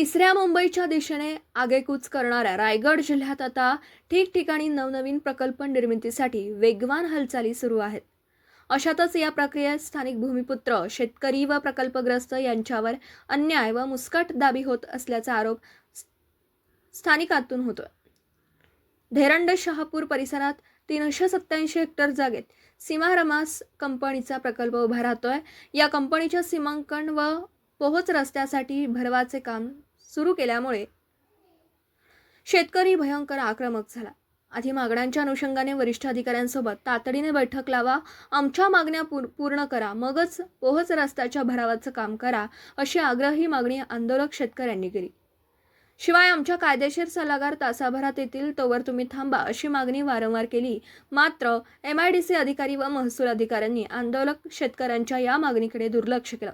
तिसऱ्या मुंबईच्या दिशेने आगेकूच करणाऱ्या रायगड जिल्ह्यात आता ठिकठिकाणी नवनवीन प्रकल्प निर्मितीसाठी वेगवान हालचाली सुरू आहेत. अशातच या प्रक्रियेत स्थानिक भूमिपुत्र शेतकरी व प्रकल्पग्रस्त यांच्यावर अन्याय व मुस्कट दाबी होत असल्याचा आरोप स्थानिकातून होतोय. धेरंड शहापूर परिसरात तीनशे सत्याऐंशी हेक्टर जागेत सीमा रमास कंपनीचा प्रकल्प उभा राहतोय. या कंपनीच्या सीमांकन व पोहोच रस्त्यासाठी भरवाचे काम सुरू केल्यामुळे शेतकरी भयंकर आक्रमक झाला. आधी मागण्यांच्या अनुषंगाने वरिष्ठ अधिकाऱ्यांसोबत तातडीने बैठक लावा आमच्या मागण्या पूर पूर्ण करा मगच पोहच रस्त्याच्या भरावाचं काम करा अशी आग्रही मागणी आंदोलक शेतकऱ्यांनी केली. शिवाय आमच्या कायदेशीर सल्लागार तासाभरात येतील तोवर तुम्ही थांबा अशी मागणी वारंवार केली. मात्र एम आय डी सी अधिकारी व महसूल अधिकाऱ्यांनी आंदोलक शेतकऱ्यांच्या या मागणीकडे दुर्लक्ष केलं.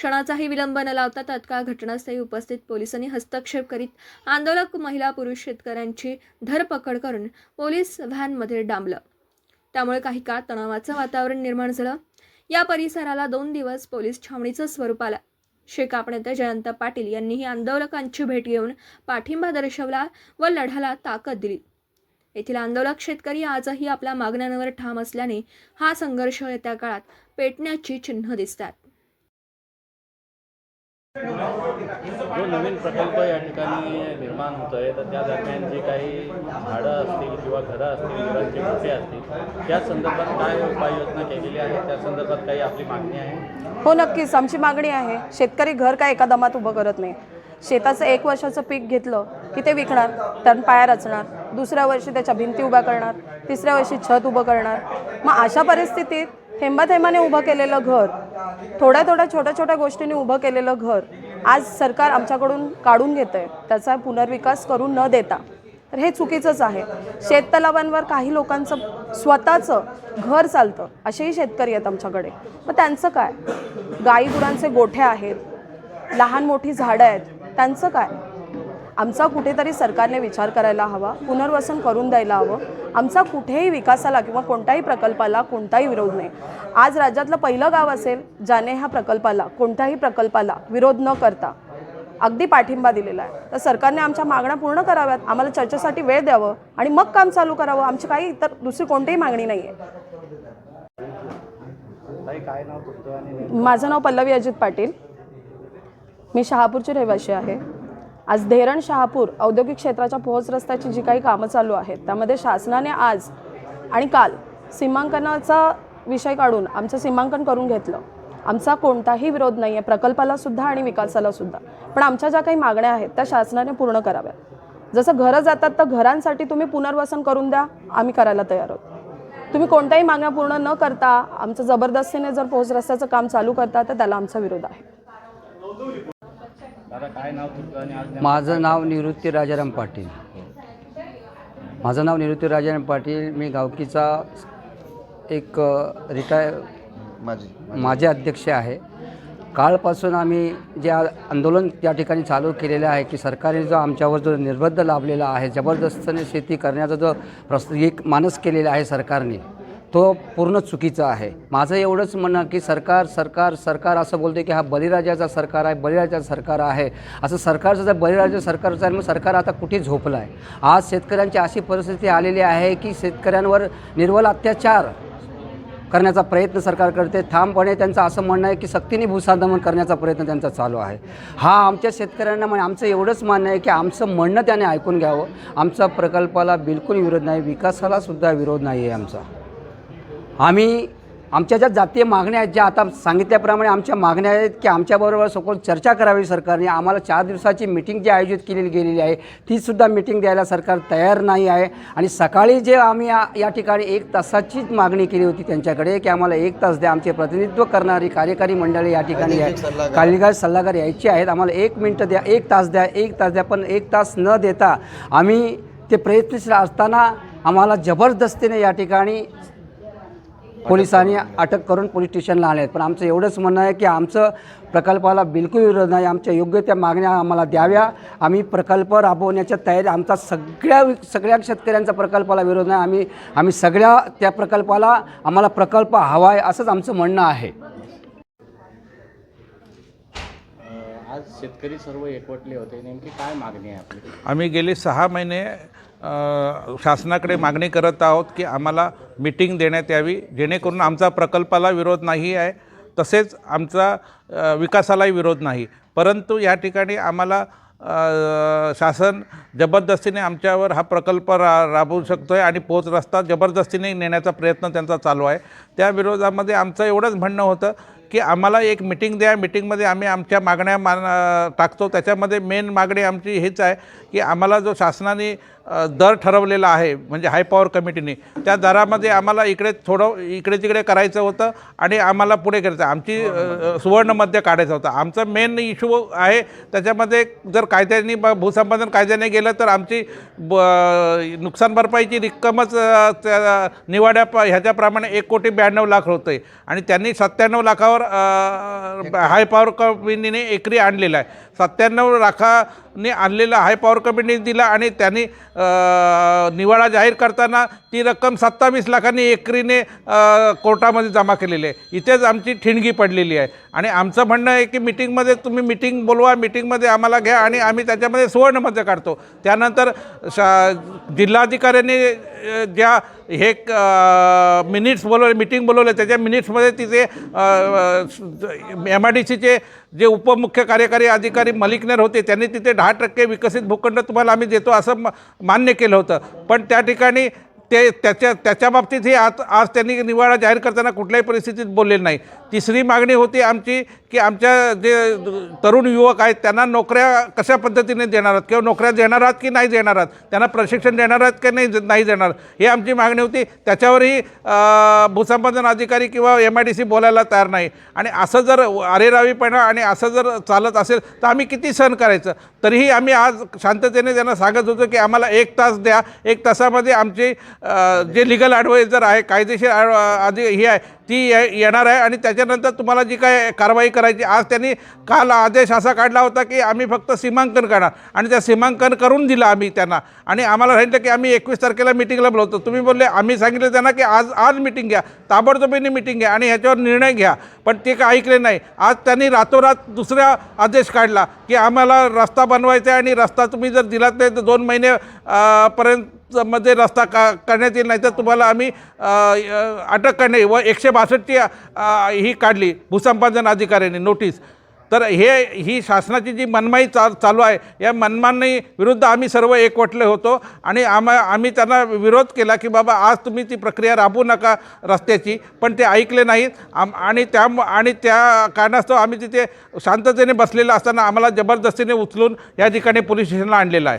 क्षणाचाही विलंब न लावता तत्काळ घटनास्थळी उपस्थित पोलिसांनी हस्तक्षेप करीत आंदोलक महिला पुरुष शेतकऱ्यांची धरपकड करून पोलीस व्हॅनमध्ये डांबलं. त्यामुळे काही काळ तणावाचं वातावरण निर्माण झालं. या परिसराला दोन दिवस पोलीस छावणीचं स्वरूप आलं. शेकाप नेते जयंत पाटील यांनीही आंदोलकांची भेट घेऊन पाठिंबा दर्शवला व लढ्याला ताकद दिली. येथील आंदोलक शेतकरी आजही आपल्या मागण्यांवर ठाम असल्याने हा संघर्ष येत्या काळात पेटण्याची चिन्ह दिसतात. जो नवीन प्रकल्प या ठिकाणी निर्माण होत आहे तर त्या दरम्यान जे काही झाडं असतील किंवा घरं असतील घरांचे मोठे असतील त्या संदर्भात काय उपाययोजना केलेली आहे? त्या संदर्भात काही आपली मागणी आहे? हो नक्कीच. आमची मागणी आहे शेतकरी घर काय एका दमात उभं करत नाही. शेताचं एक वर्षाचं पीक घेतलं की ते विकणार त्यात पाया रचणार दुसऱ्या वर्षी त्याच्या भिंती उभ्या करणार तिसऱ्या वर्षी छत उभं करणार. मग अशा परिस्थितीत थेंबाथेंबाने उभं केलेलं घर थोड्या थोड्या छोट्या छोट्या गोष्टींनी उभं केलेलं घर आज सरकार आमच्याकडून काढून घेतं आहे त्याचा पुनर्विकास करून न देता. तर हे चुकीचंच आहे. शेततलावांवर काही लोकांचं स्वतःचं घर चालतं असेही शेतकरी आहेत आमच्याकडे. मग त्यांचं काय? गाई गुरांचे गोठे आहेत लहान मोठी झाडं आहेत त्यांचं काय? आमचा कुठेतरी सरकारने विचार करायला हवा पुनर्वसन करून द्यायला हवं. आमचा कुठेही विकासाला किंवा कोणत्याही प्रकल्पाला कोणताही विरोध नाही. आज राज्यातलं पहिलं गाव असेल ज्याने ह्या प्रकल्पाला कोणत्याही प्रकल्पाला विरोध न करता अगदी पाठिंबा दिलेला आहे. तर सरकारने आमच्या मागण्या पूर्ण कराव्यात आम्हाला चर्चेसाठी वेळ द्यावं आणि मग काम चालू करावं आमची काही इतर दुसरी कोणतीही मागणी नाही आहे. माझं नाव पल्लवी अजित पाटील. मी शहापूरची रहिवाशी आहे. आज धेरण शहापूर औद्योगिक क्षेत्राच्या पोहोच रस्त्याची जी काही कामं चालू आहेत त्यामध्ये शासनाने आज आणि काल सीमांकनाचा विषय काढून आमचं सीमांकन करून घेतलं. आमचा कोणताही विरोध नाही आहे प्रकल्पाला सुद्धा आणि विकासाला सुद्धा. पण आमच्या ज्या काही मागण्या आहेत त्या शासनाने पूर्ण कराव्यात. जसं घरं जातात तर घरांसाठी तुम्ही पुनर्वसन करून द्या आम्ही करायला तयार आहोत. तुम्ही कोणत्याही मागण्या पूर्ण न करता आमचं जबरदस्तीने जर पोहोच रस्त्याचं काम चालू करता तर त्याला आमचा विरोध आहे. दादा काय नाव तुमचं आणि आज माझं नाव निवृत्ती राजाराम पाटील. माझं नाव निवृत्ती राजाराम पाटील. मी गावकीचा एक रिटाय माझे अध्यक्ष आहे. कालपासून आम्ही जे आ- आंदोलन त्या ठिकाणी चालू केलेलं आहे की सरकारने जो आमच्यावर जो निर्बंध लाभलेला आहे जबरदस्तीने शेती करण्याचा जो प्रस एक मानस केलेला आहे सरकारने तो पूर्ण चुकीचा आहे. माझं एवढंच म्हणणं की सरकार सरकार सरकार असं बोलते की हा बळीराजाचा सरकार आहे बळीराजा सरकार आहे. असं सरकारचं जर बळीराजा सरकारचं आहे मग सरकार आता कुठे झोपलं आहे आज शेतकऱ्यांची अशी परिस्थिती आलेली आहे की शेतकऱ्यांवर निर्वल अत्याचार करण्याचा प्रयत्न सरकार करते. ठामपणे त्यांचं असं म्हणणं आहे की सक्तीने भूसादमन करण्याचा प्रयत्न त्यांचा चालू आहे. हा आमच्या शेतकऱ्यांना म्हणजे आमचं एवढंच मान्य आहे की आमचं म्हणणं त्याने ऐकून घ्यावं. आमचा प्रकल्पाला बिलकुल विरोध नाही विकासालासुद्धा विरोध नाही आहे आमचा. आम्ही आमच्या ज्या जातीय मागण्या आहेत ज्या आता सांगितल्याप्रमाणे आमच्या मागण्या आहेत की आमच्याबरोबर सखोल चर्चा करावी सरकारने. आम्हाला चार दिवसाची मिटिंग जी आयोजित केलेली गेलेली आहे तीसुद्धा मिटिंग द्यायला सरकार तयार नाही आहे. आणि सकाळी जे आम्ही या ठिकाणी एक तासाचीच मागणी केली होती त्यांच्याकडे की आम्हाला एक तास द्या. आमचे प्रतिनिधित्व करणारी कार्यकारी मंडळी या ठिकाणी आहे. कालिका सल्लागार यायचे आहेत. आम्हाला एक मिनटं द्या एक तास द्या एक तास द्या पण एक तास न देता आम्ही ते प्रयत्नशील असताना आम्हाला जबरदस्तीने या ठिकाणी पोलिसांनी अटक करून पोलीस स्टेशनला आले आहेत पण आमचं एवढंच म्हणणं आहे की आमचं प्रकल्पाला बिलकुल विरोध नाही. आमच्या योग्य त्या मागण्या आम्हाला द्याव्या. आम्ही प्रकल्प राबवण्याच्या तयारी आमचा सगळ्या सगळ्या शेतकऱ्यांचा प्रकल्पाला विरोध नाही. आम्ही आम्ही सगळ्या त्या प्रकल्पाला आम्हाला प्रकल्प हवा आहे असंच आमचं म्हणणं आहे. आज शेतकरी सर्व एकवटले होते. नेमकी काय मागणी आहे आपली? आम्ही गेले सहा महिने अ, शासनाकडे मागणी करत आहोत की आम्हाला मिटिंग देण्यात यावी. जेणेकरून आमचा प्रकल्पाला विरोध नाही आहे तसेच आमचा अ, विकासालाही विरोध नाही. परंतु या ठिकाणी आम्हाला अ, शासन जबरदस्तीने आमच्यावर हा प्रकल्प रा राबवू शकतो आहे आणि पोच रस्ता जबरदस्तीने नेण्याचा प्रयत्न त्यांचा चालू आहे. त्या विरोधामध्ये आमचं एवढंच म्हणणं होतं की आम्हाला एक मिटिंग द्या. मिटिंगमध्ये आम्ही आमच्या मागण्या मान टाकतो. त्याच्यामध्ये मेन मागणी आमची हीच आहे की आम्हाला जो शासनाने दर ठरवलेला आहे म्हणजे हाय पॉवर कमिटीने त्या दरामध्ये आम्हाला इकडे थोडं इकडे तिकडे करायचं होतं आणि आम्हाला पुढे करायचं. आमची सुवर्णमध्ये काढायचं होतं. आमचा मेन इश्यू आहे. त्याच्यामध्ये जर कायद्याने ब भूसंपादन कायद्याने गेलं तर आमची ब नुकसान भरपाईची रक्कमच त्या निवाड्या प ह्याच्याप्रमाणे एक कोटी ब्याण्णव लाख होते आणि त्यांनी सत्त्याण्णव लाखावर अ, हाय पॉवर कंपनीने एकरी आणलेला आहे. सत्त्याण्णव लाखाने आणलेला हाय पॉवर कंपनीने दिला आणि त्यांनी निवाडा जाहीर करताना ती रक्कम सत्तावीस लाखांनी एकरीने कोर्टामध्ये जमा केलेली आहे. इथेच आमची ठिणगी पडलेली आहे. आणि आमचं म्हणणं आहे की मिटिंगमध्ये तुम्ही मिटिंग बोलवा मिटिंगमध्ये आम्हाला घ्या आणि आम्ही त्याच्यामध्ये सुवर्णमध्ये काढतो. त्यानंतर शा जिल्हाधिकाऱ्यांनी ज्या हे मिनिट्स बोलवले मिटिंग बोलवले त्याच्या मिनिट्समध्ये तिथे एम आय डी सीचे जे उपमुख्य कार्यकारी अधिकारी मलिकनेर होते त्यांनी तिथे दहा टक्के विकसित भूखंड तुम्हाला आम्ही देतो असं मान्य केलं होतं. पण त्या ठिकाणी ते त्याच्या त्याच्या बाबतीतही आज आज त्यांनी निवाडा जाहीर करताना कुठल्याही परिस्थितीत बोललेलं नाही. तिसरी मागणी होती आमची की आमच्या जे तरुण युवक आहेत त्यांना नोकऱ्या कशा पद्धतीने देणार आहात? किंवा नोकऱ्या देणार आहात की नाही देणार आहात? त्यांना प्रशिक्षण देणार आहात की नाही नाही देणार? हे आमची मागणी होती. त्याच्यावरही भूसंपादन अधिकारी किंवा एम आय डी सी बोलायला तयार नाही. आणि असं जर अरेरावीपणा आणि असं जर चालत असेल तर आम्ही किती सहन करायचं? तरीही आम्ही आज शांततेने त्यांना सांगत होतो की आम्हाला एक तास द्या. एक तासामध्ये आमचे जे लिगल ॲडवायझर आहे कायदेशीर ॲड- आधी हे आहे ती ये- येणार आहे आणि त्याच्यानंतर तुम्हाला जी काय कारवाई करायची आज त्यांनी काल आदेश असा काढला होता की आम्ही फक्त सीमांकन करणार. आणि त्या सीमांकन करून दिलं आम्ही त्यांना. आणि आम्हाला सांगितलं की आम्ही एकवीस तारखेला मिटिंगला बोलवतो. तुम्ही बोलले आम्ही सांगितलं त्यांना की आज आज मिटिंग घ्या. ताबडतोबीने मिटिंग घ्या आणि ह्याच्यावर निर्णय घ्या. पण ते काय ऐकले नाही. आज त्यांनी रातोरात दुसरा आदेश काढला की आम्हाला रस्ता बनवायचा आहे आणि रस्ता तुम्ही जर दिलात नाही तर दोन महिने पर्यंत मध्ये रस्ता का करण्यात येईल नाही तर तुम्हाला आम्ही अटक करणे व एकशे बासष्टची ही काढली भूसंपादन अधिकाऱ्यांनी नोटीस. तर हे ही शासनाची जी मनमाई चा चालू आहे या मनमानी विरुद्ध आम्ही सर्व एकवटले होतो आणि आम्हा आम्ही त्यांना विरोध केला की बाबा आज तुम्ही ती प्रक्रिया राबवू नका रस्त्याची पण ते ऐकले नाहीत. आम आणि त्या आणि त्या कारणास्तव आम्ही तिथे शांततेने बसलेलं असताना आम्हाला जबरदस्तीने उचलून या ठिकाणी पोलीस स्टेशनला आणलेलं आहे.